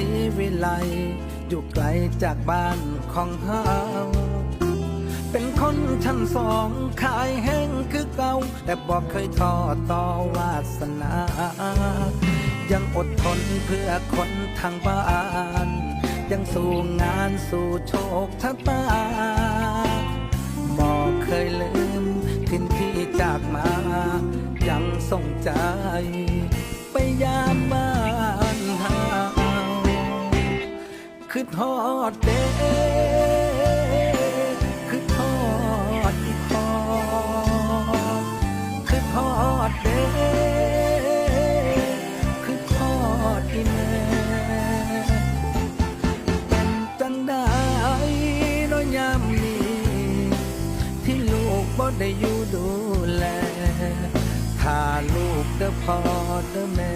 ีวิไล อยู่ไกลจากบ้านของเฮา เป็นคนชั้นสองขายแห้งคือเก่า แต่บอกเคยท้อต่อวาสนา ยังอดทนเพื่อคนทางบ้าน ยังสู้งานสู้โชคชะตาบอกเคยลืมทินที่จากมา ยังส่งใจ คือทอดเด้คือทอดอีพอคือทอดเด้คือทอดอีแม่เป็นจังได้น้อยยามนี้ที่ลูกบ่ได้อยู่ดูแลถ้าลูกเด้อพ่อเด้อแม่